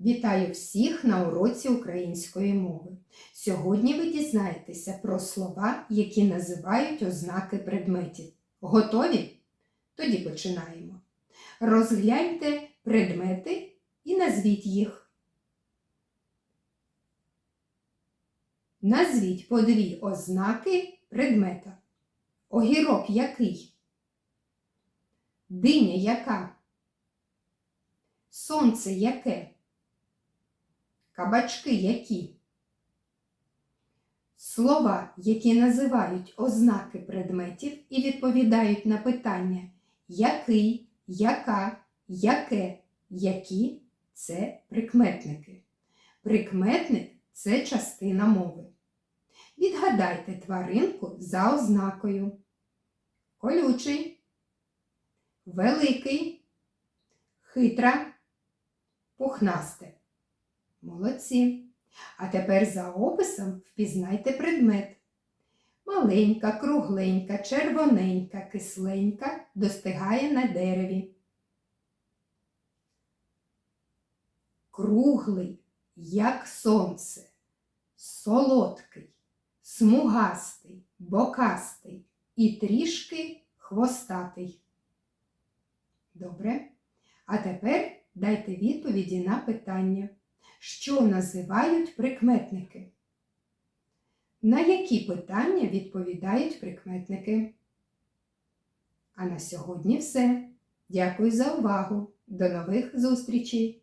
Вітаю всіх на уроці української мови. Сьогодні ви дізнаєтеся про слова, які називають ознаки предметів. Готові? Тоді починаємо. Розгляньте предмети і назвіть їх. Назвіть по дві ознаки предмета. Огірок який? Диня яка? Сонце яке? Кабачки які? Слова, які називають ознаки предметів і відповідають на питання який, яка, яке, які це прикметники. Прикметник це частина мови. Відгадайте тваринку за ознакою. Колючий, великий, хитра, пухнасте. Молодці. А тепер за описом впізнайте предмет. Маленька, кругленька, червоненька, кисленька достигає на дереві. Круглий, як сонце, солодкий, смугастий, бокастий і трішки хвостатий. Добре. А тепер дайте відповіді на питання що називають прикметники? На які питання відповідають прикметники? А на сьогодні все. Дякую за увагу. До нових зустрічей!